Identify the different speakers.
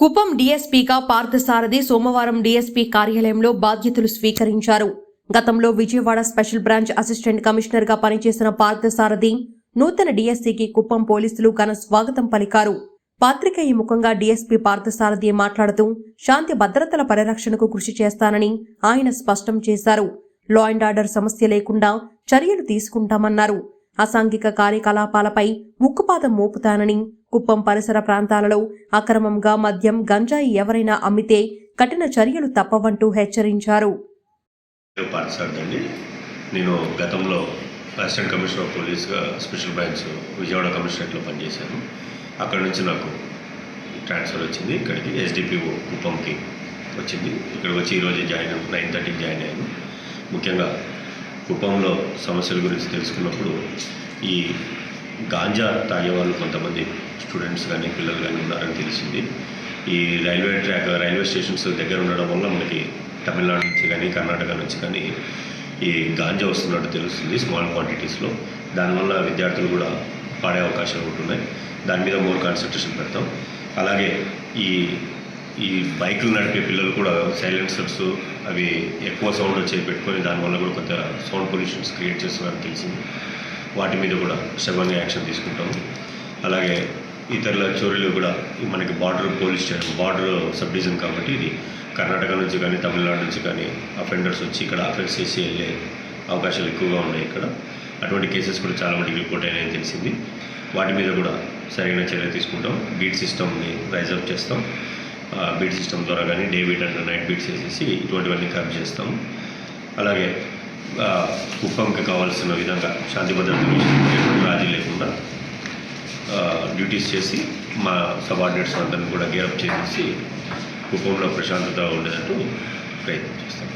Speaker 1: కుప్పం డీఎస్పీగా పార్థసారథి సోమవారం డీఎస్పీ కార్యాలయంలో బాధ్యతలు స్వీకరించారు. గతంలో విజయవాడ స్పెషల్ బ్రాంచ్ అసిస్టెంట్ కమిషనర్గా పనిచేసిన పార్థసారథి నూతన డీఎస్సీకి కుప్పం పోలీసులు ఘన స్వాగతం పలికారు. పాత్రికేయ ముఖంగా డీఎస్పీ పార్థసారథి మాట్లాడుతూ శాంతి భద్రతల పరిరక్షణకు కృషి చేస్తానని ఆయన స్పష్టం చేశారు. లా అండ్ ఆర్డర్ సమస్య లేకుండా చర్యలు తీసుకుంటామన్నారు. అసాంఘిక కార్యకలాపాలపై ఉక్కుపాదం మోపుతానని కుప్పం పరిసర ప్రాంతాలలో అక్రమంగా మద్యం గంజాయి ఎవరైనా అమ్మితే కఠిన చర్యలు తప్పవంటూ హెచ్చరించారు.
Speaker 2: నేను గతంలో అసిస్టెంట్ కమిషనర్ ఆఫ్ పోలీస్గా స్పెషల్ బ్రాంచ్ విజయవాడ కమిషనరేట్లో పనిచేశాను. అక్కడ నుంచి నాకు ట్రాన్స్ఫర్ వచ్చింది. ఇక్కడికి ఎస్డిపిఓ కుప్పంకి వచ్చింది. ఇక్కడ వచ్చి ఈరోజు జాయిన్ నైన్ థర్టీకి జాయిన్ అయ్యాను. ముఖ్యంగా కుప్పంలో సమస్యల గురించి తెలుసుకున్నప్పుడు ఈ గాంజా తాగేవాళ్ళు కొంతమంది స్టూడెంట్స్ కానీ పిల్లలు కానీ ఉన్నారని తెలిసింది. ఈ రైల్వే ట్రాక్ రైల్వే స్టేషన్స్ దగ్గర ఉండడం వల్ల మనకి తమిళనాడు నుంచి కానీ కర్ణాటక నుంచి కానీ ఈ గాంజా వస్తున్నట్టు తెలుస్తుంది స్మాల్ క్వాంటిటీస్లో. దానివల్ల విద్యార్థులు కూడా పాడే అవకాశాలు ఉంటున్నాయి దాని మీద మోర్ కాన్సన్ట్రేషన్ పెడతాం. అలాగే ఈ ఈ బైకులు నడిపే పిల్లలు కూడా సైలెన్సర్స్ అవి ఎక్కువ సౌండ్ వచ్చే పెట్టుకొని దానివల్ల కూడా కొంత సౌండ్ పొల్యూషన్స్ క్రియేట్ చేస్తున్నారని తెలిసింది. వాటి మీద కూడా శ్రమంగా యాక్షన్ తీసుకుంటాము. అలాగే ఇతరుల చోరీలు కూడా మనకి border police station border sub division కాబట్టి ఇది కర్ణాటక నుంచి కానీ తమిళనాడు నుంచి కానీ అఫెండర్స్ వచ్చి ఇక్కడ అఫెన్స్ చేసి వెళ్ళే అవకాశాలు ఎక్కువగా ఉన్నాయి ఇక్కడ. అటువంటి కేసెస్ కూడా చాలా మటుకు రిపోర్ట్ అయినాయని తెలిసింది. వాటి మీద కూడా సరైన చర్య తీసుకుంటాం. బీట్ సిస్టమ్ని రైజప్ చేస్తాం. ఆ బీట్ సిస్టమ్ ద్వారా కానీ day beat and night beats వేసేసి ఇటువంటివన్నీ కరెక్ట్ చేస్తాం. అలాగే కుప్పంకి కావాల్సిన విధంగా శాంతి భద్రతల విషయంలో ఎటువంటి రాజీ లేకుండా డ్యూటీస్ చేసి మా సబార్డినేట్స్ అందరిని కూడా గేరప్ చేసేసి కుప్పంలో ప్రశాంతత ఉండేటట్టు ప్రయత్నం చేస్తాం.